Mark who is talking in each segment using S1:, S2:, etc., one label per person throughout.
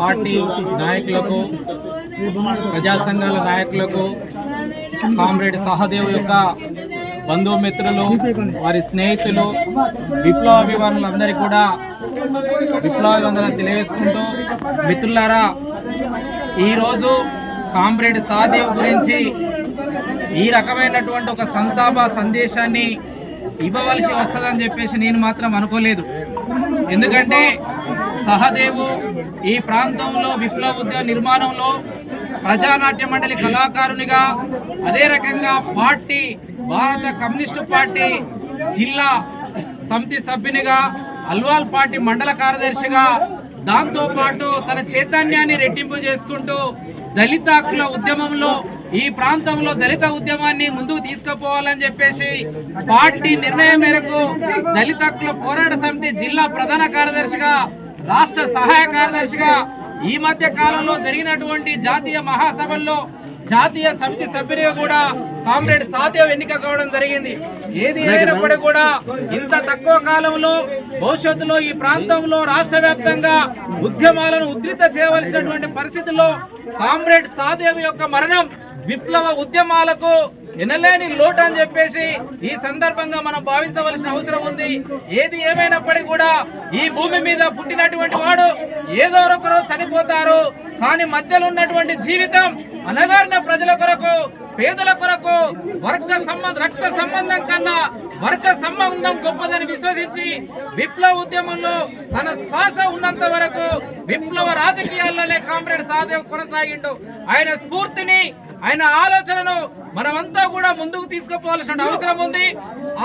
S1: Party నాయకులకు ప్రజా సంఘాల నాయకులకు కామ్రేడ్ సహదేవ్ యొక్క బంధుమిత్రులు వారి స్నేహితులు విప్లవ అభిమానులందరికీ కూడా విప్లవ అభివందనలు తెలియజేసుకుంటూ మిత్రులారా ఈరోజు కామ్రేడ్ సహదేవ్ గురించి ఈ రకమైనటువంటి ఒక సంతాప సందేశాన్ని ఇవ్వవలసి వస్తుందని చెప్పేసి నేను మాత్రం అనుకోలేదు. ఎందుకంటే సహదేవు ఈ ప్రాంతంలో విప్లవ ఉద్యమ నిర్మాణంలో ప్రజానాట్య మండలి కళాకారునిగా అదే రకంగా పార్టీ భారత కమ్యూనిస్టు పార్టీ జిల్లా సమితి సభ్యునిగా అల్వాల్ పార్టీ మండల కార్యదర్శిగా దాంతోపాటు తన చైతన్యాన్ని రెట్టింపు చేసుకుంటూ దళిత హక్కుల ఉద్యమంలో ఈ ప్రాంతంలో దళిత ఉద్యమాన్ని ముందుకు తీసుకుపోవాలని చెప్పేసి పార్టీ నిర్ణయం మేరకు దళిత పోరాట సమితి జిల్లా ప్రధాన కార్యదర్శిగా రాష్ట్ర సహాయ కార్యదర్శిగా ఈ మధ్య కాలంలో జరిగినటువంటి జాతీయ మహాసభల్లో జాతీయ సమితి సభ్యునిగా కూడా కామ్రేడ్ సాధ్యం ఎన్నిక కావడం జరిగింది. ఏది ఏమైనప్పటికీ కూడా ఇంత తక్కువ కాలంలో భవిష్యత్తులో ఈ ప్రాంతంలో రాష్ట్ర వ్యాప్తంగా ఉద్యమాలను ఉద్రిత చేయవలసినటువంటి పరిస్థితుల్లో కామ్రేడ్ సాధ్యం యొక్క మరణం విప్లవ ఉద్యమాలకు ఎనలేని లోటు అని చెప్పేసి ఈ సందర్భంగా మనం భావించవలసిన అవసరం ఉంది. ఏది ఏమైనప్పటికీ కూడా ఈ భూమి మీద పుట్టినటువంటి వాడు ఏదో ఒకరు చనిపోతారు. కానీ మధ్యలో ఉన్నటువంటి జీవితం అనగారిన ప్రజల కొరకు పేదల కొరకు వర్గ సంబంధ రక్త సంబంధం కన్నా వర్గ సంబంధం గొప్పదని విశ్వసించి విప్లవ ఉద్యమంలో తన శ్వాస ఉన్నంత వరకు విప్లవ రాజకీయాల్లోనే కామ్రేడ్ సాదేవ్ కొనసాగిండు. ఆయన స్ఫూర్తిని ఆయన ఆలోచనను మనమంతా కూడా ముందుకు తీసుకుపోవాల్సిన అవసరం ఉంది.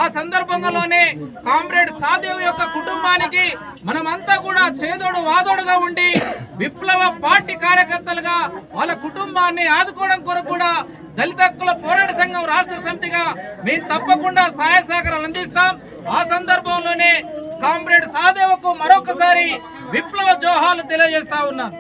S1: ఆ సందర్భంలోనే కామ్రేడ్ సాదేవ్ యొక్క కుటుంబానికి మనమంతా కూడా చేదోడు వాదోడుగా ఉండి విప్లవ పార్టీ కార్యకర్తలుగా వాళ్ళ కుటుంబాన్ని ఆదుకోవడం కొరకు కూడా దళిత హక్కుల పోరాట సంఘం రాష్ట్ర సమితిగా మేము తప్పకుండా సహాయ సహకారాలు అందిస్తాం. ఆ సందర్భంలోనే కామ్రేడ్ సాదేవకు మరొకసారి విప్లవ జోహాలు తెలియజేస్తా ఉన్నాను.